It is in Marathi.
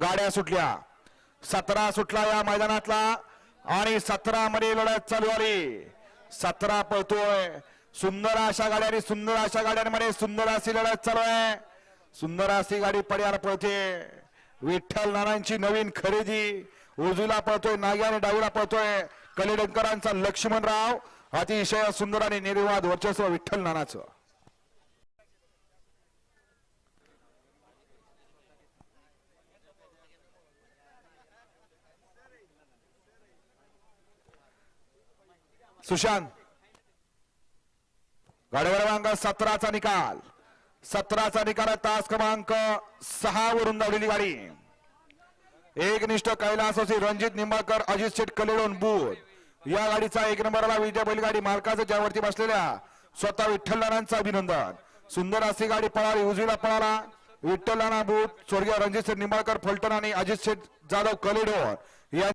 गाड्या सुटल्या. सतरा सुटला या मैदानातला आणि सतरा मध्ये लढत चालू आली सतरा पळतोय. सुंदर अशा गाड्या सुंदर अशा गाड्यांमध्ये सुंदर अशी लढत चालू आहे. सुंदर अशी गाडी पड्याला पळते. विठ्ठल नानांची नवीन खरेदी. उजूला पळतोय नाग्या आणि डावीला पळतोय. कलिडंकरांचा लक्ष्मणराव. अतिशय सुंदर आणि निर्वाद वर्चस्व विठ्ठल नानाचं. सुशांत. क्रमांक सतराचा निकाल. सतराचा निकाल तास क्रमांक सहा वरून धावलेली गाडी. एकनिष्ठ कैलास असे रणजित निंबाळकर अजित शेठ कलेडोन बूथ या गाडीचा एक नंबरला विजय बैलगाडी मार्काचं ज्यावरती बसलेल्या स्वतः विठ्ठल राणांचं अभिनंदन. सुंदर अशी गाडी पळाली उजवीला पळाला. विठ्ठल राणा बुध स्वर्गीय रणजित शेठ निंबाळकर फलटण आणि अजित शेठ जाधव कलेडोन.